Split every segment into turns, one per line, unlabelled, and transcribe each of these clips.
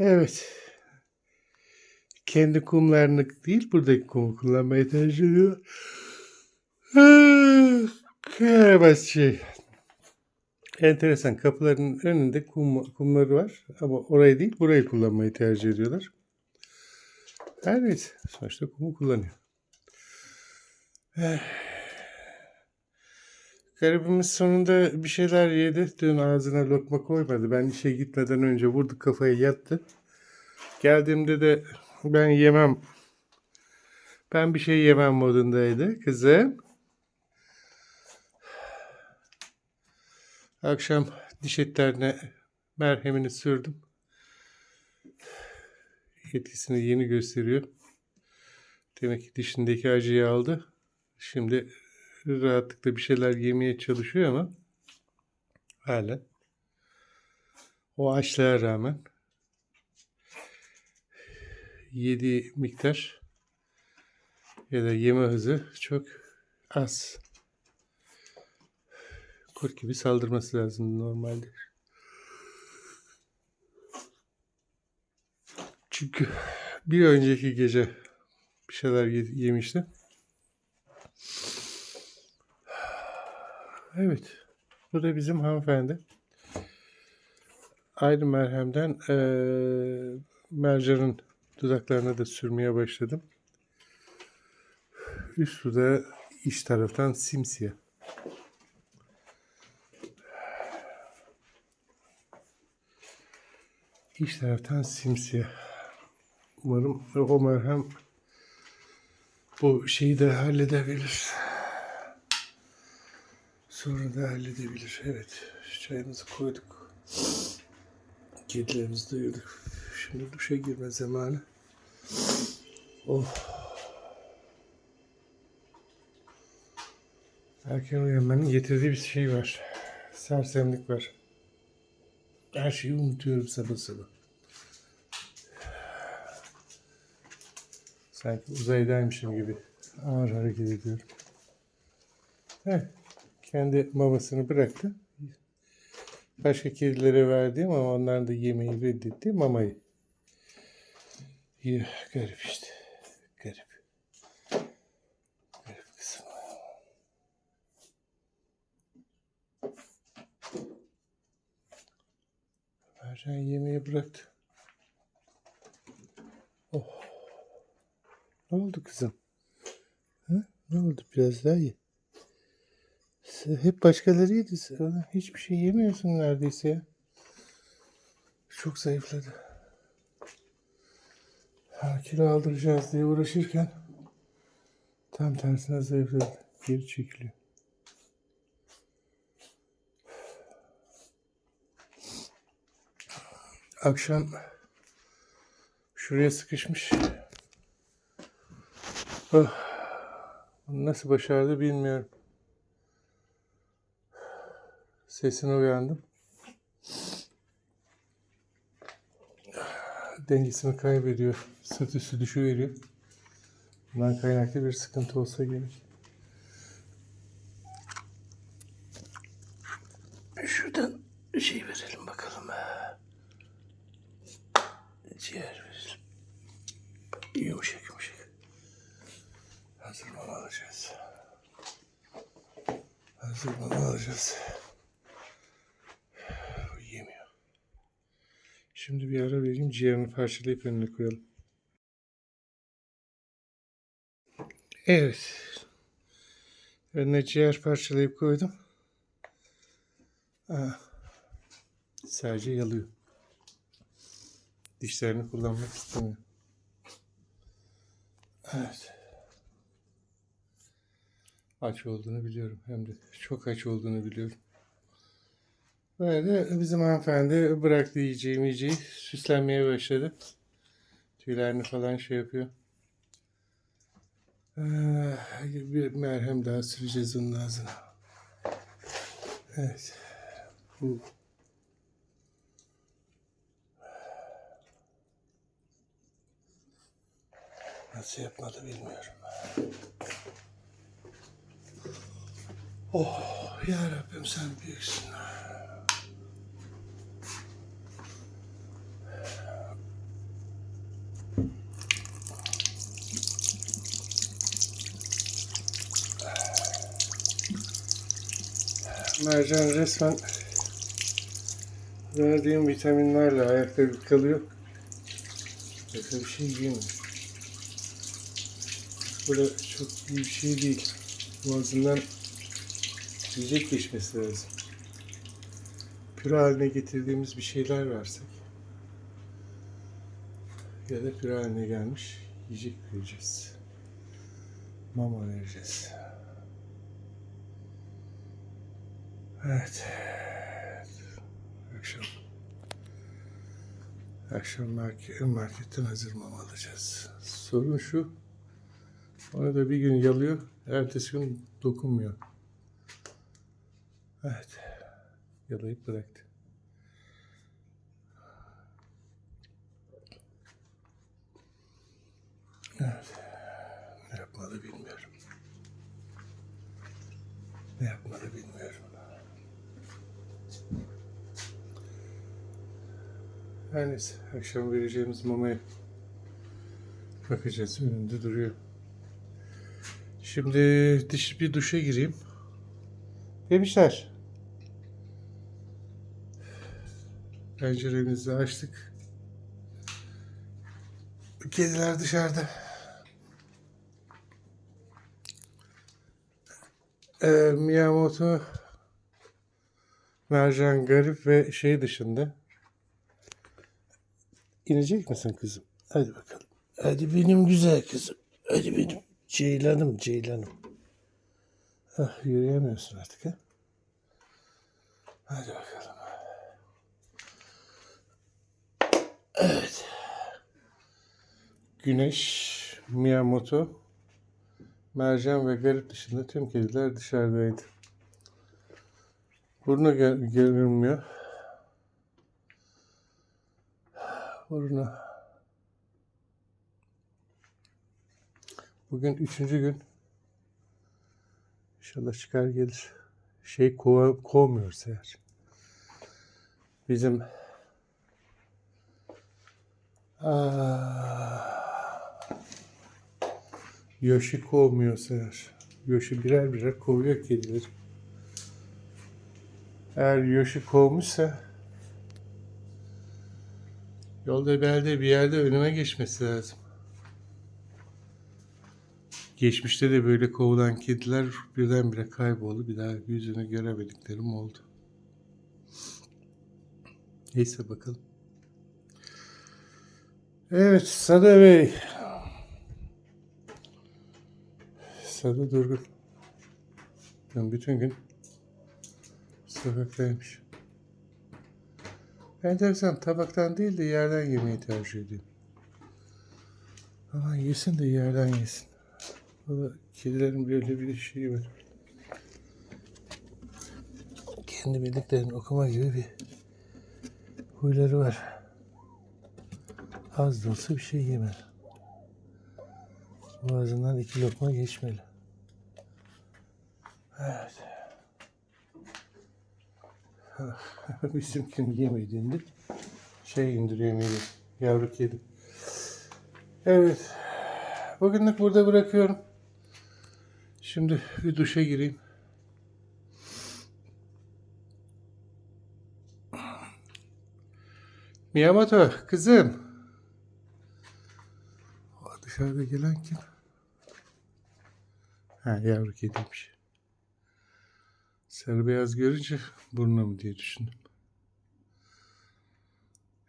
Evet. Kendi kumlarını değil buradaki kumu kullanmayı tercih ediyor. Yaramaz şey. Enteresan. Kapıların önünde kum, kumları var. Ama orayı değil burayı kullanmayı tercih ediyorlar. Her neyse. Sonuçta kumu kullanıyor. Eh. Garibimiz sonunda bir şeyler yedi. Dün ağzına lokma koymadı. Ben işe gitmeden önce vurdu kafaya yattı. Geldiğimde de ben yemem. Ben bir şey yemem modundaydı kızım. Akşam diş etlerine merhemini sürdüm. Etkisini yeni gösteriyor. Demek ki dişindeki acıyı aldı. Şimdi rahatlıkla bir şeyler yemeye çalışıyor ama hala o açlığa rağmen yediği miktar ya da yeme hızı çok az. Kurt gibi saldırması lazım normalde. Çünkü bir önceki gece bir şeyler ye- yemişti. Evet. Bu da bizim hanımefendi. Aynı merhemden eee mercanın dudaklarına da sürmeye başladım. Üstü de iç taraftan simsiyah. İç taraftan simsiyah. Umarım o merhem bu şeyi de halledebilir. Sonra da halledebilir. Evet. Çayımızı koyduk. Kedilerimizi doyurduk. Şimdi duşa girme zamanı. Oh. Erken uyanmanın getirdiği bir şey var. Sersemlik var. Her şeyi unutuyorum sabah sabah. Sanki uzaydaymışım gibi ağır hareket ediyorum. Evet. Kendi mamasını bıraktı. Başka kedilere verdiğim ama onların da yemeği reddetti. Mamayı. Ya, garip işte. Garip. Garip kızım. Mercan yemeği bıraktı. Oh. Ne oldu kızım? Ha? Ne oldu? Biraz daha ye. Hep başkaları yedi. Hiçbir şey yemiyorsun neredeyse. Çok zayıfladı. Ha, kilo aldıracağız diye uğraşırken tam tersine zayıfladı. Geri çekiliyor. Akşam şuraya sıkışmış. Oh. Nasıl başardı bilmiyorum. Sesine uyandım. Dengesini kaybediyor. Sırt üstü düşüveriyor. Bundan kaynaklı bir sıkıntı olsa gerek. Şuradan şey verelim bakalım. Ciğer verelim. Yumuşak yumuşak. Hazır mama alacağız. Hazır mama alacağız. Bu yemiyor. Şimdi bir ara vereyim ciğerini parçalayıp önüne koyalım. Evet. Önüne ciğer parçalayıp koydum. Aa, sadece yalıyor. Dişlerini kullanmak istemiyor. Evet. Aç olduğunu biliyorum. Hem de çok aç olduğunu biliyorum. Böyle bizim hanımefendi bıraktı yiyeceği yiyeceği süslenmeye başladı. Tüylerini falan şey yapıyor. Ah, Bir merhem daha süreceğiz onun ağzına. Evet. Bu. Nasıl yapmadı bilmiyorum. Oh ya Rabbim sen büyüksün. Mercan resmen verdiğim vitaminlerle ayakta kalıyor. Başka bir şey yiyemiyor. Bu da çok iyi bir şey değil. Boğazından yiyecek geçmesi lazım. Püre haline getirdiğimiz bir şeyler versek ya da püre haline gelmiş yiyecek vereceğiz. Mama vereceğiz. Evet. Akşam. Akşam market, marketten hazır mama alacağız. Sorun şu. Onu da bir gün yalıyor. Ertesi gün dokunmuyor. Evet. Yalayıp bıraktı. Evet. Ne yapmalı bilmiyorum. Ne yapmalı bilmiyorum. Her neyse. Akşam vereceğimiz mamaya bakacağız. Önünde duruyor. Şimdi diş bir duşa gireyim. Demişler. Penceremizi açtık. Kediler dışarıda. Ee, Miyamoto, Mercan Garip ve şey dışında. İnecek misin kızım? Hadi bakalım. Hadi benim güzel kızım. Hadi benim ceylanım ceylanım. Ah, yürüyemiyorsun artık ha? Hadi bakalım. Evet. Güneş, Miyamoto, Mercan ve Garip dışında tüm kediler dışarıdaydı. Burnu gel- görünmüyor. Burnu. Bugün üçüncü gün. İnşallah çıkar gelir. Şey kova, kovmuyorsa eğer. Bizim Aa, Yoshi kovmuyorsa eğer. Yoshi birer birer kovuyor kedileri. Eğer Yoshi kovmuşsa yolda belde bir yerde önüme geçmesi lazım. Geçmişte de böyle kovulan kediler birdenbire kayboldu. Bir daha yüzünü göremediklerim oldu. Neyse bakalım. Evet Sada Bey. Sada Durgun. Ben bütün gün sokaktaymış. Enteresan tabaktan değil de yerden yemeyi tercih ediyor. Ama yesin de yerden yesin. Da kedilerin böyle bir şeyi var. Kendi bildiklerini okuma gibi bir huyları var. Az da olsa bir şey yemeli. Boğazından iki lokma geçmeli. Evet. Bizimkinin yemediğinde şey indiriyor mide. Yavru kedi. Evet. Bugünlük burada bırakıyorum. Şimdi bir duşa gireyim. Miyamoto kızım. O dışarıda gelen kim? Ha yavru kediymiş. Sarı beyaz görünce burnu mu diye düşündüm.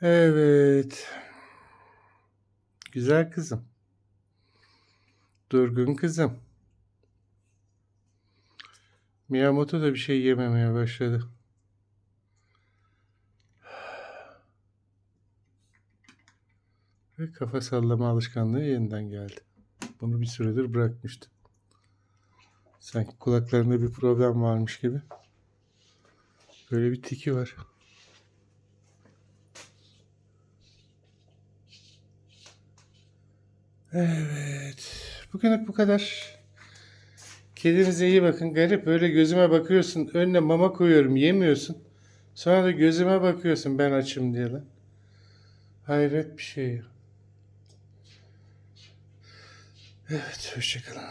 Evet. Güzel kızım. Durgun kızım. Miyamoto da bir şey yememeye başladı. Ve kafa sallama alışkanlığı yeniden geldi. Bunu bir süredir bırakmıştı. Sanki kulaklarında bir problem varmış gibi. Böyle bir tiki var. Evet. Bugünlük bu kadar. Kedinize iyi bakın. Garip böyle gözüme bakıyorsun. Önüne mama koyuyorum yemiyorsun. Sonra da gözüme bakıyorsun ben açım diye lan. Hayret bir şey. Evet hoşçakalın.